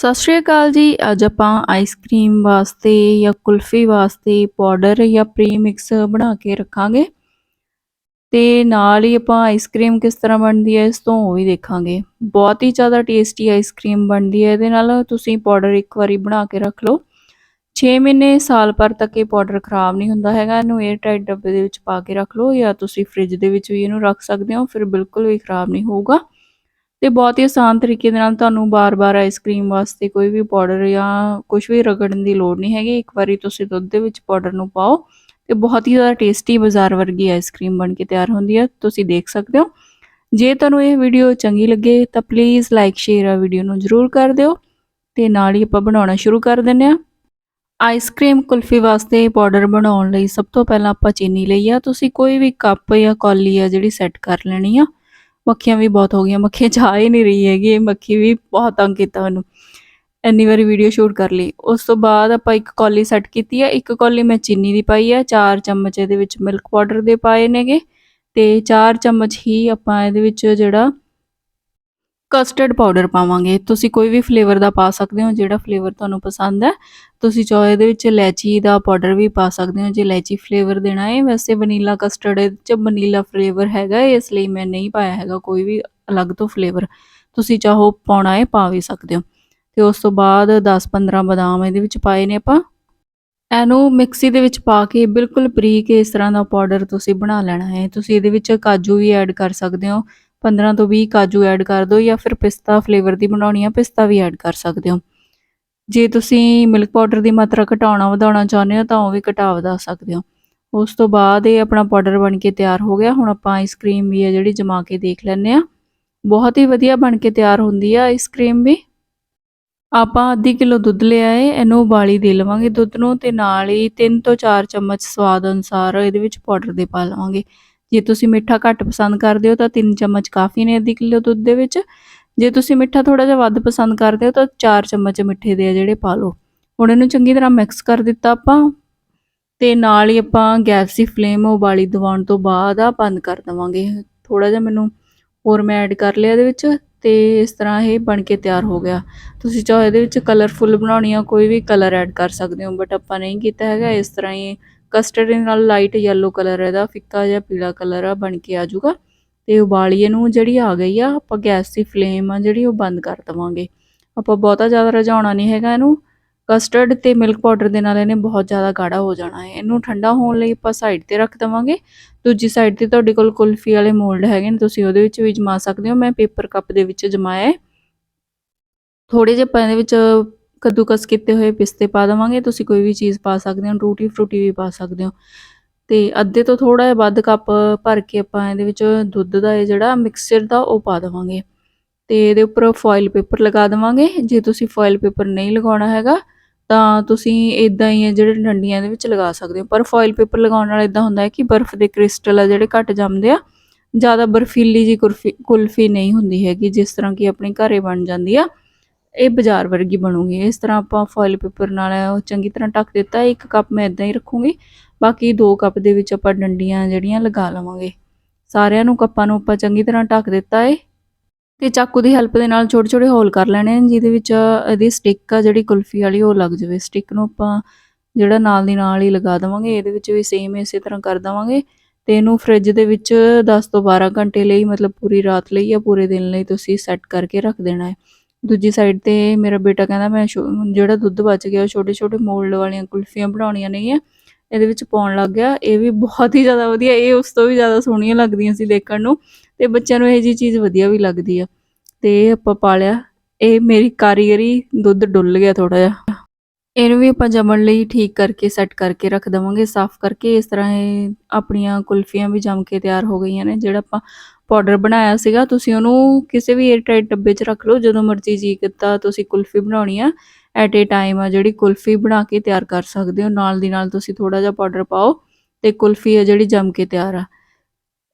ਸਤਿ ਸ਼੍ਰੀ ਅਕਾਲ ਜੀ। ਅੱਜ ਆਪਾਂ ਆਈਸਕ੍ਰੀਮ ਵਾਸਤੇ ਜਾਂ ਕੁਲਫੀ ਵਾਸਤੇ ਪਾਊਡਰ ਜਾਂ ਪ੍ਰੀ ਮਿਕਸ ਬਣਾ ਕੇ ਰੱਖਾਂਗੇ। ਤੇ ਨਾਲ ਹੀ ਆਪਾਂ ਆਈਸਕ੍ਰੀਮ ਕਿਸ ਤਰ੍ਹਾਂ ਬਣਦੀ ਹੈ, ਇਸ ਤੋਂ ਉਹ ਵੀ ਦੇਖਾਂਗੇ। ਬਹੁਤ ਹੀ ਜ਼ਿਆਦਾ ਟੇਸਟੀ ਆਈਸਕ੍ਰੀਮ ਬਣਦੀ ਹੈ। ਇਹਦੇ ਨਾਲ ਤੁਸੀਂ ਪਾਊਡਰ ਇੱਕ ਵਾਰੀ ਬਣਾ ਕੇ ਰੱਖ ਲਓ। 6 ਮਹੀਨੇ, ਸਾਲ ਭਰ ਤੱਕ ਇਹ ਪਾਊਡਰ ਖਰਾਬ ਨਹੀਂ ਹੁੰਦਾ ਹੈਗਾ। ਇਹਨੂੰ 에ਅਰ ਟਾਈਟ ਡੱਬੇ ਦੇ ਵਿੱਚ ਪਾ ਕੇ ਰੱਖ ਲਓ ਜਾਂ ਤੁਸੀਂ ਫ੍ਰਿਜ ਦੇ ਵਿੱਚ ਵੀ ਇਹਨੂੰ ਰੱਖ ਸਕਦੇ ਹੋ, ਫਿਰ ਬਿਲਕੁਲ ਵੀ ਖਰਾਬ ਨਹੀਂ ਹੋਊਗਾ। ਤੇ ਬਹੁਤ ਹੀ ਆਸਾਨ ਤਰੀਕੇ ਦੇ ਨਾਲ ਤੁਹਾਨੂੰ ਬਾਰ-ਬਾਰ ਆਈਸਕ੍ਰੀਮ ਵਾਸਤੇ ਕੋਈ ਵੀ ਪਾਊਡਰ ਜਾਂ ਕੁਝ ਵੀ ਰਗੜਨ ਦੀ ਲੋੜ ਨਹੀਂ ਹੈਗੀ। ਇੱਕ ਵਾਰੀ ਤੁਸੀਂ ਦੁੱਧ ਦੇ ਵਿੱਚ ਪਾਊਡਰ ਨੂੰ ਪਾਓ ਤੇ ਬਹੁਤ ਹੀ ਜ਼ਿਆਦਾ ਟੇਸਟੀ ਬਾਜ਼ਾਰ ਵਰਗੀ ਆਈਸਕ੍ਰੀਮ ਬਣ ਕੇ ਤਿਆਰ ਹੁੰਦੀ ਹੈ। ਤੁਸੀਂ ਦੇਖ ਸਕਦੇ ਹੋ। ਜੇ ਤੁਹਾਨੂੰ ਇਹ ਵੀਡੀਓ ਚੰਗੀ ਲੱਗੇ ਤਾਂ ਪਲੀਜ਼ ਲਾਈਕ ਸ਼ੇਅਰ ਆ ਵੀਡੀਓ ਨੂੰ ਜਰੂਰ ਕਰ ਦਿਓ ਤੇ ਨਾਲ ਹੀ ਆਪਾਂ ਬਣਾਉਣਾ ਸ਼ੁਰੂ ਕਰ ਦਿੰਨੇ ਆ ਆਈਸਕ੍ਰੀਮ ਕੁਲਫੀ ਵਾਸਤੇ ਪਾਊਡਰ ਬਣਾਉਣ ਲਈ ਸਭ ਤੋਂ ਪਹਿਲਾਂ ਆਪਾਂ ਚੀਨੀ ਲਈ ਆ। ਤੁਸੀਂ ਕੋਈ ਵੀ ਕੱਪ ਜਾਂ ਕੌਲੀ ਆ ਜਿਹੜੀ ਸੈੱਟ ਕਰ ਲੈਣੀ ਆ ਮੱਖੀਆਂ ਵੀ ਬਹੁਤ ਹੋ ਗਈਆਂ, ਮੱਖੀਆਂ ਚਾਹ ਹੀ ਨਹੀਂ ਰਹੀ ਹੈਗੀ, ਇਹ ਮੱਖੀ ਵੀ ਬਹੁਤ ਤੰਗ ਕੀਤਾ ਮੈਨੂੰ ਇੰਨੀ ਵਾਰੀ ਵੀਡੀਓ ਸ਼ੂਟ ਕਰ ਲਈ। ਉਸ ਤੋਂ ਬਾਅਦ ਆਪਾਂ ਇੱਕ ਕੌਲੀ ਸੈੱਟ ਕੀਤੀ ਹੈ ਇੱਕ ਕੌਲੀ ਮੈਂ ਚੀਨੀ ਦੀ ਪਾਈ ਹੈ 4 ਚਮਚ ਇਹਦੇ ਵਿੱਚ ਮਿਲਕ ਪਾਊਡਰ ਦੇ ਪਾਏ ਨੇਗੇ ਤੇ 4 ਚਮਚ ਹੀ ਆਪਾਂ ਇਹਦੇ ਵਿੱਚ ਜਿਹੜਾ ਕਸਟਰਡ ਪਾਊਡਰ ਪਾਵਾਂਗੇ। ਤੁਸੀਂ ਕੋਈ ਵੀ ਫਲੇਵਰ ਦਾ ਪਾ ਸਕਦੇ ਹੋ, ਜਿਹੜਾ ਫਲੇਵਰ ਤੁਹਾਨੂੰ ਪਸੰਦ ਹੈ। ਤੁਸੀਂ ਚਾਹੋ ਇਹਦੇ ਵਿੱਚ ਇਲਾਇਚੀ ਦਾ ਪਾਊਡਰ ਵੀ ਪਾ ਸਕਦੇ ਹੋ, ਜੇ ਇਲਾਇਚੀ ਫਲੇਵਰ ਦੇਣਾ ਹੈ। ਵੈਸੇ ਵਨੀਲਾ ਕਸਟਰਡ ਇਹਦੇ ਚ ਵਨੀਲਾ ਫਲੇਵਰ ਹੈਗਾ ਇਸ ਲਈ ਮੈਂ ਨਹੀਂ ਪਾਇਆ ਹੈਗਾ ਕੋਈ ਵੀ ਅਲੱਗ ਤੋਂ ਫਲੇਵਰ ਤੁਸੀਂ ਚਾਹੋ ਪਾਉਣਾ ਹੈ, ਪਾ ਵੀ ਸਕਦੇ ਹੋ। ਤੇ ਉਸ ਤੋਂ ਬਾਅਦ 10-15 ਬਦਾਮ ਇਹਦੇ ਵਿੱਚ ਪਾਏ ਨੇ ਆਪਾਂ। ਇਹਨੂੰ ਮਿਕਸੀ ਦੇ ਵਿੱਚ ਪਾ ਕੇ ਬਿਲਕੁਲ ਬਰੀਕ ਇਸ ਤਰ੍ਹਾਂ ਦਾ ਪਾਊਡਰ ਤੁਸੀਂ ਬਣਾ ਲੈਣਾ ਹੈ। ਤੁਸੀਂ ਇਹਦੇ ਵਿੱਚ ਕਾਜੂ ਵੀ ਐਡ ਕਰ ਸਕਦੇ ਹੋ। 15 ਤੋਂ 20 ਕਾਜੂ ਐਡ ਕਰ ਦਿਓ ਜਾਂ ਫਿਰ ਪਿਸਤਾ ਫਲੇਵਰ ਦੀ ਬਣਾਉਣੀ ਆ, ਪਿਸਤਾ ਵੀ ਐਡ ਕਰ ਸਕਦੇ ਹੋ। ਜੇ ਤੁਸੀਂ ਮਿਲਕ ਪਾਊਡਰ ਦੀ ਮਾਤਰਾ ਘਟਾਉਣਾ ਵਧਾਉਣਾ ਚਾਹੁੰਦੇ ਹੋ ਤਾਂ ਉਹ ਵੀ ਘਟਾ ਵਧਾ ਸਕਦੇ ਹੋ। ਉਸ ਤੋਂ ਬਾਅਦ ਇਹ ਆਪਣਾ ਪਾਊਡਰ ਬਣ ਕੇ ਤਿਆਰ ਹੋ ਗਿਆ। ਹੁਣ ਆਪਾਂ ਆਈਸਕ੍ਰੀਮ ਵੀ ਆ ਜਿਹੜੀ ਜਮਾ ਕੇ ਦੇਖ ਲੈਂਦੇ ਆ ਬਹੁਤ ਹੀ ਵਧੀਆ ਬਣ ਕੇ ਤਿਆਰ ਹੁੰਦੀ ਆ ਆਈਸਕ੍ਰੀਮ ਵੀ। ਆਪਾਂ ਅੱਧੀ ਕਿਲੋ ਦੁੱਧ ਲਿਆ ਏ ਇਹਨੂੰ ਉਬਾਲੀ ਦੇ ਲਵਾਂਗੇ ਦੁੱਧ ਨੂੰ ਤੇ ਨਾਲ ਹੀ 3 ਤੋਂ 4 ਚਮਚ ਸਵਾਦ ਅਨੁਸਾਰ ਇਹਦੇ ਵਿੱਚ ਪਾਊਡਰ ਦੇ ਪਾ ਲਵਾਂਗੇ। ਜੇ ਤੁਸੀਂ ਮਿੱਠਾ ਘੱਟ ਪਸੰਦ ਕਰਦੇ ਹੋ ਤਾਂ 3 ਚਮਚ ਕਾਫੀ ਨੇ ਅੱਧੀ ਕਿਲੋ ਦੁੱਧ ਦੇ ਵਿੱਚ। ਜੇ ਤੁਸੀਂ ਮਿੱਠਾ ਥੋੜਾ ਜਿਹਾ ਵੱਧ ਪਸੰਦ ਕਰਦੇ ਹੋ ਤਾਂ 4 ਚਮਚ ਮਿੱਠੇ ਦੇ ਆ ਜਿਹੜੇ ਪਾ ਲਓ। ਹੁਣ ਇਹਨੂੰ ਚੰਗੀ ਤਰ੍ਹਾਂ ਮਿਕਸ ਕਰ ਦਿੱਤਾ ਆਪਾਂ ਤੇ ਨਾਲ ਹੀ ਆਪਾਂ ਗੈਸ ਦੀ ਫਲੇਮ ਉਬਾਲੀ ਦਿਵਾਉਣ ਤੋਂ ਬਾਅਦ ਆ ਬੰਦ ਕਰ ਦਵਾਂਗੇ। ਥੋੜਾ ਜਿਹਾ ਮੈਨੂੰ ਹੋਰ ਮੈਂ ਐਡ ਕਰ ਲਿਆ ਇਹਦੇ ਵਿੱਚ ਤੇ ਇਸ ਤਰ੍ਹਾਂ ਇਹ ਬਣ ਕੇ ਤਿਆਰ ਹੋ ਗਿਆ। ਤੁਸੀਂ ਚਾਹੋ ਇਹਦੇ ਵਿੱਚ ਕਲਰਫੁੱਲ ਬਣਾਉਣੀ ਆ, ਕੋਈ ਵੀ ਕਲਰ ਐਡ ਕਰ ਸਕਦੇ ਹੋ ਬਟ ਆਪਾਂ ਨਹੀਂ ਕੀਤਾ ਹੈਗਾ, ਇਸ ਤਰ੍ਹਾਂ ਹੀ ਕਸਟਰਡ ਨਾਲ ਲਾਈਟ ਯੈਲੋ ਕਲਰ ਇਹਦਾ, ਫਿੱਕਾ ਜਿਹਾ ਪੀਲਾ ਕਲਰ ਆ, ਬਣ ਕੇ ਆ ਜਾਊਗਾ। ਤੇ ਉਬਾਲੀਏ ਨੂੰ ਜਿਹੜੀ ਆ ਗਈ ਆ, ਆਪਾਂ ਗੈਸ ਦੀ ਫਲੇਮ ਆ ਜਿਹੜੀ ਉਹ ਬੰਦ ਕਰ ਦਵਾਂਗੇ। ਆਪਾਂ ਬਹੁਤਾ ਜ਼ਿਆਦਾ ਰਝਾਉਣਾ ਨਹੀਂ ਹੈਗਾ ਇਹਨੂੰ। ਕਸਟਰਡ ਤੇ ਮਿਲਕ ਪਾਊਡਰ ਦੇ ਨਾਲ ਇਹਨੇ ਬਹੁਤ ਜ਼ਿਆਦਾ ਗਾੜਾ ਹੋ ਜਾਣਾ ਹੈ। ਇਹਨੂੰ ਠੰਡਾ ਹੋਣ ਲਈ ਆਪਾਂ ਸਾਈਡ ਤੇ ਰੱਖ ਦਵਾਂਗੇ। ਦੂਜੀ ਸਾਈਡ ਤੇ ਤੁਹਾਡੇ ਕੋਲ ਕੁਲਫੀ ਵਾਲੇ ਮੋਲਡ ਹੈਗੇ ਨੇ, ਤੁਸੀਂ ਉਹਦੇ ਵਿੱਚ ਵੀ ਜਮਾ ਸਕਦੇ ਹੋ। ਮੈਂ ਪੇਪਰ ਕੱਪ ਦੇ ਵਿੱਚ ਜਮਾਇਆ ਹੈ। ਥੋੜੇ ਜਿਹੇ ਪਾਣੀ ਦੇ ਵਿੱਚ ਕੱਦੂਕਸ ਕੀਤੇ ਹੋਏ ਪਿਸਤੇ ਪਾ ਦਵਾਂਗੇ, ਤੁਸੀਂ ਕੋਈ ਵੀ ਚੀਜ਼ ਪਾ ਸਕਦੇ ਹੋ ਟੂਟੀ ਫਰੂਟੀ ਵੀ ਪਾ ਸਕਦੇ ਹੋ। ਤੇ ਅੱਧੇ ਤੋਂ ਥੋੜਾ ਜਿਹਾ ਵੱਧ ਕੱਪ ਭਰ ਕੇ ਆਪਾਂ ਇਹਦੇ ਵਿੱਚ ਦੁੱਧ ਦਾ ਇਹ ਜਿਹੜਾ ਮਿਕਸਚਰ ਦਾ ਉਹ ਪਾ ਦਵਾਂਗੇ। ਤੇ ਇਹਦੇ ਉੱਪਰ ਫੋਇਲ ਪੇਪਰ ਲਗਾ ਦਵਾਂਗੇ। ਜੇ ਤੁਸੀਂ ਫੋਇਲ ਪੇਪਰ ਨਹੀਂ ਲਗਾਉਣਾ ਹੈਗਾ, ਤਾਂ ਤੁਸੀਂ ਇਦਾਂ ਹੀ ਹੈ ਜਿਹੜੇ ਡੰਡੀਆਂ ਦੇ ਵਿੱਚ ਲਗਾ ਸਕਦੇ ਹੋ। ਪਰ ਫੋਇਲ ਪੇਪਰ ਲਗਾਉਣ ਨਾਲ ਇਦਾਂ ਹੁੰਦਾ ਹੈ ਕਿ ਬਰਫ਼ ਦੇ ਕ੍ਰਿਸਟਲ ਆ ਜਿਹੜੇ ਘੱਟ ਜਾਂਦੇ ਆ, ਜ਼ਿਆਦਾ ਬਰਫੀਲੀ ਜੀ ਕੁਲਫੀ ਕੁਲਫੀ ਨਹੀਂ ਹੁੰਦੀ ਹੈਗੀ, ਜਿਸ ਤਰ੍ਹਾਂ ਕਿ ਆਪਣੇ ਘਰੇ ਬਣ ਜਾਂਦੀ ਆ। ਇਹ ਬਾਜ਼ਾਰ ਵਰਗੀ ਬਣੂਗੀ, ਇਸ ਤਰ੍ਹਾਂ ਆਪਾਂ ਫੋਇਲ ਪੇਪਰ ਨਾਲ ਚੰਗੀ ਤਰ੍ਹਾਂ ਢੱਕ ਦਿੱਤਾ, ਇੱਕ ਕੱਪ ਮੈਂ ਇਦਾਂ ਹੀ ਰੱਖੂੰਗੀ, ਬਾਕੀ ਦੋ ਕੱਪ ਦੇ ਵਿੱਚ ਆਪਾਂ ਡੰਡੀਆਂ ਜਿਹੜੀਆਂ ਲਗਾ ਲਵਾਂਗੇ। ਸਾਰਿਆਂ ਨੂੰ ਕੱਪਾਂ ਨੂੰ ਆਪਾਂ ਚੰਗੀ ਤਰ੍ਹਾਂ ਢੱਕ ਦਿੱਤਾ ਏ, ਤੇ ਚਾਕੂ ਦੀ ਹੈਲਪ ਦੇ ਨਾਲ ਛੋਟੇ ਛੋਟੇ ਹੋਲ ਕਰ ਲੈਣੇ ਨੇ, ਜਿਹਦੇ ਵਿੱਚ ਇਹਦੀ ਸਟਿੱਕ ਆ, ਜਿਹੜੀ ਕੁਲਫੀ ਵਾਲੀ ਉਹ ਲੱਗ ਜਾਵੇ। ਸਟਿੱਕ ਨੂੰ ਆਪਾਂ ਜਿਹੜਾ ਨਾਲ ਦੀ ਨਾਲ ਹੀ ਲਗਾ ਦਵਾਂਗੇ, ਇਹਦੇ ਵਿੱਚ ਵੀ ਸੇਮ ਇਸੇ ਤਰ੍ਹਾਂ ਕਰ ਦਵਾਂਗੇ, ਤੇ ਇਹਨੂੰ ਫ੍ਰਿਜ ਦੇ ਵਿੱਚ 10 ਤੋਂ 12 ਘੰਟੇ ਲਈ, ਮਤਲਬ ਪੂਰੀ ਰਾਤ ਲਈ ਜਾਂ ਪੂਰੇ ਦਿਨ ਲਈ ਤੁਸੀਂ ਸੈੱਟ ਕਰਕੇ ਰੱਖ ਦੇਣਾ ਹੈ ਦੂਜੀ ਸਾਈਡ ਤੇ ਮੇਰਾ ਬੇਟਾ ਕਹਿੰਦਾ, ਮੈਂ ਜਿਹੜਾ ਦੁੱਧ ਬਚ ਗਿਆ, ਉਹ ਛੋਟੇ ਛੋਟੇ ਮੋਲਡ ਵਾਲੀਆਂ ਕੁਲਫੀਆਂ ਬਣਾਉਣੀਆਂ ਨਹੀਂ ਆ ਇਹਦੇ ਵਿੱਚ ਪਾਉਣ ਲੱਗ ਗਿਆ। ਇਹ ਵੀ ਬਹੁਤ ਹੀ ਜ਼ਿਆਦਾ ਵਧੀਆ, ਇਹ ਉਸ ਤੋਂ ਵੀ ਜ਼ਿਆਦਾ ਸੋਹਣੀਆਂ ਲੱਗਦੀਆਂ ਸੀ ਦੇਖਣ ਨੂੰ ਤੇ ਬੱਚਿਆਂ ਨੂੰ ਇਹ ਜੀ ਚੀਜ਼ ਵਧੀਆ ਵੀ ਲੱਗਦੀ ਆ। ਤੇ ਇਹ ਆਪਾਂ ਪਾ ਲਿਆ। ਇਹ ਮੇਰੀ ਕਾਰੀਗਰੀ ਦੁੱਧ ਡੁੱਲ ਗਿਆ ਥੋੜਾ ਜਿਹਾ। ਇਹਨੂੰ ਵੀ ਆਪਾਂ ਜੰਮਣ ਲਈ ਠੀਕ ਕਰਕੇ ਸੈੱਟ ਕਰਕੇ ਰੱਖ ਦਵਾਂਗੇ, ਸਾਫ਼ ਕਰਕੇ। ਇਸ ਤਰ੍ਹਾਂ ਇਹ ਆਪਣੀਆਂ ਕੁਲਫੀਆਂ ਵੀ ਜੰਮ ਕੇ ਤਿਆਰ ਹੋ ਗਈਆਂ ਨੇ, ਜਿਹੜਾ ਆਪਾਂ ਪਾਊਡਰ ਬਣਾਇਆ ਸੀਗਾ, ਤੁਸੀਂ ਉਹਨੂੰ ਕਿਸੇ ਵੀ 에ਅਰ ਟਾਈਟ ਡੱਬੇ 'ਚ ਰੱਖ ਲਓ, ਜਦੋਂ ਮਰਜ਼ੀ ਜੀ ਕੀਤਾ ਤੁਸੀਂ ਕੁਲਫੀ ਬਣਾਉਣੀ ਆ ਐਟ ਏ ਟਾਈਮ ਆ ਜਿਹੜੀ ਕੁਲਫੀ ਬਣਾ ਕੇ ਤਿਆਰ ਕਰ ਸਕਦੇ ਹੋ। ਨਾਲ ਦੀ ਨਾਲ ਤੁਸੀਂ ਥੋੜਾ ਜਿਹਾ ਪਾਊਡਰ ਪਾਓ ਤੇ ਕੁਲਫੀ ਆ ਜਿਹੜੀ ਜੰਮ ਕੇ ਤਿਆਰ ਆ।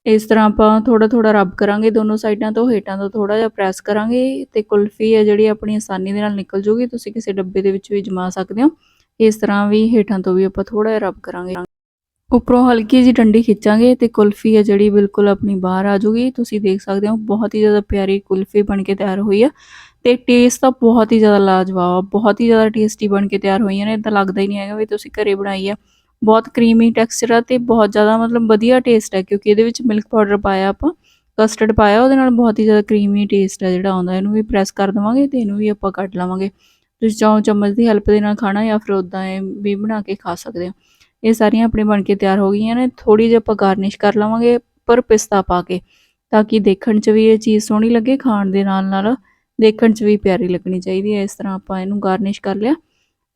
ਇਸ ਤਰ੍ਹਾਂ ਆਪਾਂ ਥੋੜਾ ਥੋੜਾ ਰਬ ਕਰਾਂਗੇ, ਦੋਨੋਂ ਸਾਈਡਾਂ ਤੋਂ, ਹੇਠਾਂ ਤੋਂ ਥੋੜਾ ਜਿਹਾ ਪ੍ਰੈਸ ਕਰਾਂਗੇ ਤੇ ਕੁਲਫੀ ਹੈ ਜਿਹੜੀ ਆਪਣੀ ਆਸਾਨੀ ਦੇ ਨਾਲ ਨਿਕਲ ਜੂਗੀ, ਤੁਸੀਂ ਕਿਸੇ ਡੱਬੇ ਦੇ ਵਿੱਚ ਵੀ ਜਮਾ ਸਕਦੇ ਹੋ। ਇਸ ਤਰ੍ਹਾਂ ਵੀ ਹੇਠਾਂ ਤੋਂ ਵੀ ਆਪਾਂ ਥੋੜਾ ਜਿਹਾ ਰਬ ਕਰਾਂਗੇ। ਉੱਪਰੋਂ ਹਲਕੀ ਜਿਹੀ ਡੰਡੀ ਖਿੱਚਾਂਗੇ ਤੇ ਕੁਲਫੀ ਹੈ ਜਿਹੜੀ ਬਿਲਕੁਲ ਆਪਣੀ ਬਾਹਰ ਆ ਜੂਗੀ। ਤੁਸੀਂ ਦੇਖ ਸਕਦੇ ਹੋ, ਬਹੁਤ ਹੀ ਜ਼ਿਆਦਾ ਪਿਆਰੀ ਕੁਲਫੀ ਬਣ ਕੇ ਤਿਆਰ ਹੋਈ ਆ ਤੇ ਟੇਸਟ ਤਾਂ ਬਹੁਤ ਹੀ ਜ਼ਿਆਦਾ ਲਾਜਵਾਬ ਆ ਬਹੁਤ ਹੀ ਜ਼ਿਆਦਾ ਟੇਸਟੀ ਬਣ ਕੇ ਤਿਆਰ ਹੋਈਆਂ ਨੇ। ਇਦਾਂ ਲੱਗਦਾ ਹੀ ਨਹੀਂ ਹੈਗਾ ਵੀ ਤੁਸੀਂ ਘਰੇ ਬਣਾਈ ਆ। ਬਹੁਤ ਕਰੀਮੀ ਟੈਕਸਚਰ ਆ ਤੇ ਬਹੁਤ ਜ਼ਿਆਦਾ ਮਤਲਬ ਵਧੀਆ ਟੇਸਟ ਹੈ ਕਿਉਂਕਿ ਇਹਦੇ ਵਿੱਚ ਮਿਲਕ ਪਾਊਡਰ ਪਾਇਆ ਆਪਾਂ ਕਸਟਰਡ ਪਾਇਆ, ਉਹਦੇ ਨਾਲ ਬਹੁਤ ਹੀ ਜ਼ਿਆਦਾ ਕਰੀਮੀ ਟੇਸਟ ਹੈ ਜਿਹੜਾ ਆਉਂਦਾ, ਇਹਨੂੰ ਵੀ ਪ੍ਰੈਸ ਕਰ ਦਵਾਂਗੇ ਤੇ ਇਹਨੂੰ ਵੀ ਆਪਾਂ ਕੱਢ ਲਵਾਂਗੇ। ਤੁਸੀਂ ਚਾਹੋ ਚਮਚ ਦੀ ਹੈਲਪ ਦੇ ਨਾਲ ਖਾਣਾ ਜਾਂ ਫਿਰ ਉਦਾਂ ਇਹ ਵੀ ਬਣਾ ਕੇ ਖਾ ਸਕਦੇ ਹੋ। ਇਹ ਸਾਰੀਆਂ ਆਪਣੇ ਬਣ ਕੇ ਤਿਆਰ ਹੋ ਗਈਆਂ ਨੇ ਥੋੜੀ ਜਿਹੀ ਆਪਾਂ ਗਾਰਨਿਸ਼ ਕਰ ਲਵਾਂਗੇ ਪਰ ਪਿਸਤਾ ਪਾ ਕੇ, ਤਾਂ ਕਿ ਦੇਖਣ 'ਚ ਵੀ ਇਹ ਚੀਜ਼ ਸੋਹਣੀ ਲੱਗੇ, ਖਾਣ ਦੇ ਨਾਲ ਨਾਲ ਦੇਖਣ 'ਚ ਵੀ ਪਿਆਰੀ ਲੱਗਣੀ ਚਾਹੀਦੀ ਹੈ, ਇਸ ਤਰ੍ਹਾਂ ਆਪਾਂ ਇਹਨੂੰ ਗਾਰਨਿਸ਼ ਕਰ ਲਿਆ।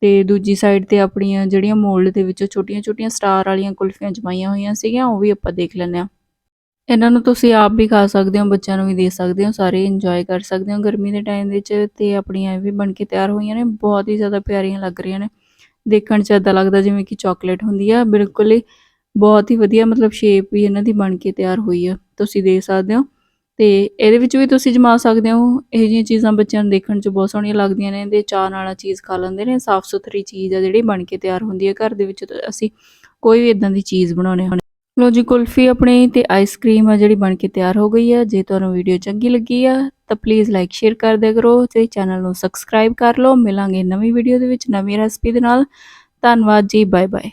ਤੇ ਦੂਜੀ ਸਾਈਡ ਤੇ ਆਪਣੀਆਂ ਜਿਹੜੀਆਂ ਮੋਲਡ ਦੇ ਵਿੱਚੋਂ ਛੋਟੀਆਂ-ਛੋਟੀਆਂ ਸਟਾਰ ਵਾਲੀਆਂ ਕੁਲਫੀਆਂ ਜਮਾਈਆਂ ਹੋਈਆਂ ਸੀਗੀਆਂ, ਉਹ ਵੀ ਆਪਾਂ ਦੇਖ ਲੈਂਦੇ ਆ ਇਹਨਾਂ ਨੂੰ ਤੁਸੀਂ ਆਪ ਵੀ ਖਾ ਸਕਦੇ ਹੋ, ਬੱਚਿਆਂ ਨੂੰ ਵੀ ਦੇ ਸਕਦੇ ਹੋ, ਸਾਰੇ ਇੰਜੋਏ ਕਰ ਸਕਦੇ ਹੋ ਗਰਮੀ ਦੇ ਟਾਈਮ ਵਿੱਚ ਤੇ ਆਪਣੀਆਂ ਇਹ ਵੀ ਬਣ ਕੇ ਤਿਆਰ ਹੋਈਆਂ ਨੇ, ਬਹੁਤ ਹੀ ਜ਼ਿਆਦਾ ਪਿਆਰੀਆਂ ਲੱਗ ਰਹੀਆਂ ਨੇ। ਦੇਖਣ 'ਚ ਇਦਾਂ ਲੱਗਦਾ ਜਿਵੇਂ ਕਿ ਚਾਕਲੇਟ ਹੁੰਦੀ ਆ, ਬਿਲਕੁਲ ਹੀ ਬਹੁਤ ਹੀ ਵਧੀਆ ਮਤਲਬ ਸ਼ੇਪ ਵੀ ਇਹਨਾਂ ਦੀ ਬਣ ਕੇ ਤਿਆਰ ਹੋਈ ਆ, ਤੁਸੀਂ ਦੇਖ ਸਕਦੇ ਹੋ। ਤੇ ਇਹਦੇ ਵਿੱਚ ਵੀ ਤੁਸੀਂ ਜਮਾ ਸਕਦੇ ਹੋ, ਇਹ ਜਿਹੀਆਂ ਚੀਜ਼ਾਂ ਬੱਚਿਆਂ ਨੂੰ ਦੇਖਣ 'ਚ ਬਹੁਤ ਸੋਹਣੀਆਂ ਲੱਗਦੀਆਂ ਨੇ ਤੇ ਚਾਹ ਨਾਲ ਆ ਚੀਜ਼ ਖਾ ਲੈਂਦੇ ਨੇ ਸਾਫ਼ ਸੁਥਰੀ ਚੀਜ਼ ਆ ਜਿਹੜੀ ਬਣ ਕੇ ਤਿਆਰ ਹੁੰਦੀ ਹੈ। ਘਰ ਦੇ ਵਿੱਚ ਅਸੀਂ ਕੋਈ ਵੀ ਇਦਾਂ ਦੀ ਚੀਜ਼ ਬਣਾਉਣੇ ਹੁੰਦੇ ਲੋ ਜੀ, ਕੁਲਫੀ ਆਪਣੀ ਤੇ ਆਈਸਕ੍ਰੀਮ ਆ ਜਿਹੜੀ ਬਣ ਕੇ ਤਿਆਰ ਹੋ ਗਈ ਆ। ਜੇ ਤੁਹਾਨੂੰ ਵੀਡੀਓ ਚੰਗੀ ਲੱਗੀ ਆ ਤਾਂ ਪਲੀਜ਼ ਲਾਈਕ ਸ਼ੇਅਰ ਕਰ ਦਿਆ ਕਰੋ ਤੇ ਚੈਨਲ ਨੂੰ ਸਬਸਕ੍ਰਾਈਬ ਕਰ ਲਓ। ਮਿਲਾਂਗੇ ਨਵੀਂ ਵੀਡੀਓ ਦੇ ਵਿੱਚ ਨਵੀਂ ਰੈਸਪੀ ਦੇ ਨਾਲ। ਧੰਨਵਾਦ ਜੀ ਬਾਏ ਬਾਏ